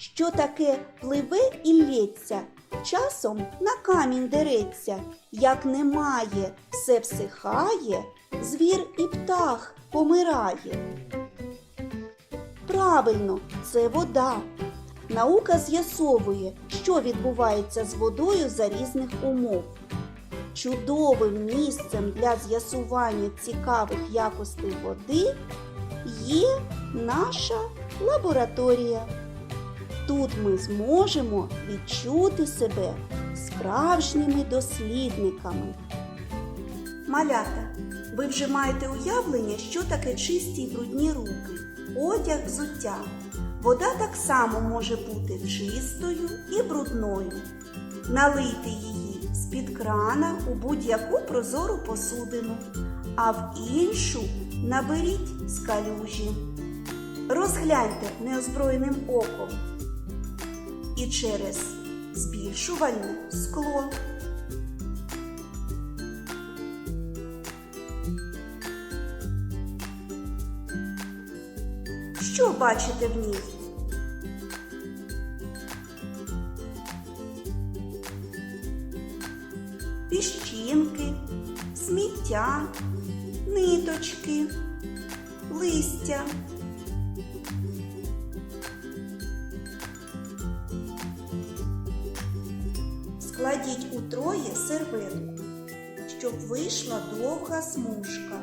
що таке пливе і лється, часом на камінь дереться, як немає, все всихає, звір і птах помирає. Правильно, це вода. Наука з'ясовує, що відбувається з водою за різних умов. Чудовим місцем для з'ясування цікавих якостей води є наша лабораторія. Тут ми зможемо відчути себе справжніми дослідниками. Малята, ви вже маєте уявлення, що таке чисті й брудні руки, одяг, взуття. Вода так само може бути чистою і брудною. Налийте її з-під крана у будь-яку прозору посудину, а в іншу наберіть з калюжі. Розгляньте неозброєним оком і через збільшувальне скло. Що бачите в ній? Піщинки, сміття, ниточки, листя. Складіть утроє серветку, щоб вийшла довга смужка.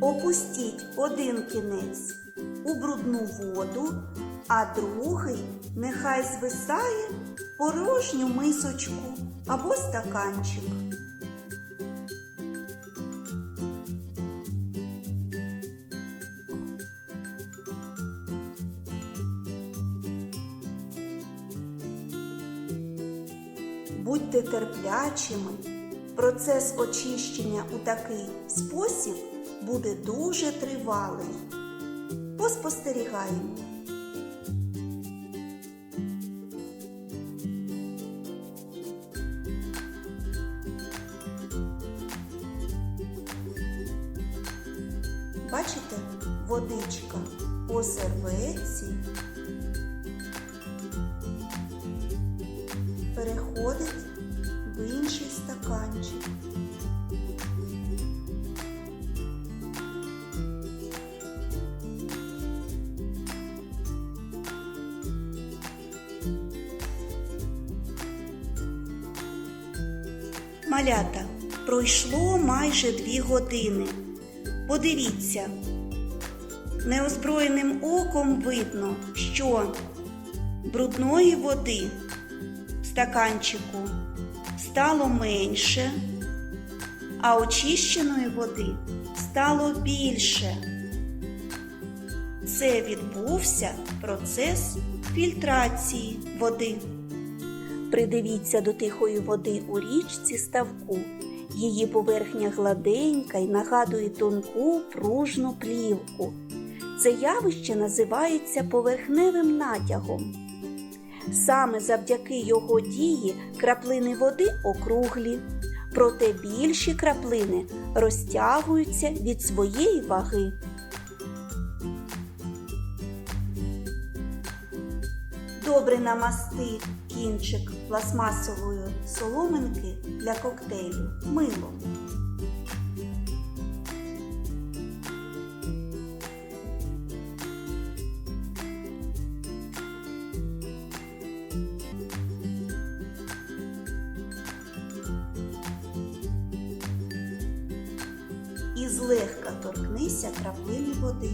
Опустіть один кінець у брудну воду, а другий нехай звисає порожню мисочку або стаканчик. Будьте терплячими. Процес очищення у такий спосіб буде дуже тривалий. Поспостерігаємо. Бачите, водичка по серветці переходить в інший стаканчик. Малята, пройшло майже дві години. Подивіться, неозброєним оком видно, що брудної води стаканчику стало менше, а очищеної води стало більше. Це відбувся процес фільтрації води. Придивіться до тихої води у річці ставку. Її поверхня гладенька і нагадує тонку пружну плівку. Це явище називається поверхневим натягом. Саме завдяки його дії краплини води округлі, проте більші краплини розтягуються від своєї ваги. Добре намасти кінчик пластмасової соломинки для коктейлю милом. Злегка торкнися краплини води.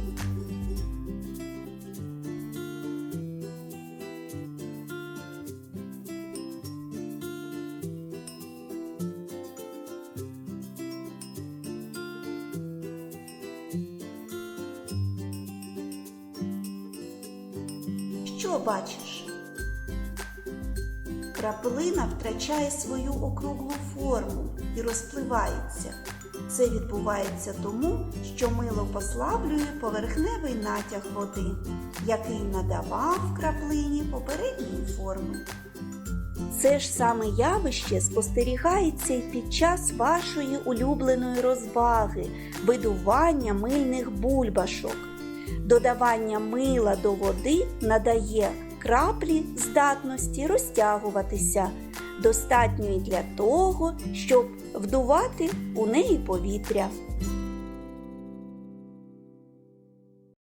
Що бачиш? Краплина втрачає свою округлу форму і розпливається. Це відбувається тому, що мило послаблює поверхневий натяг води, який надавав краплині попередньої форми. Це ж саме явище спостерігається і під час вашої улюбленої розваги видування мильних бульбашок. Додавання мила до води надає краплі здатності розтягуватися, достатньої для того, щоб вдувати у неї повітря.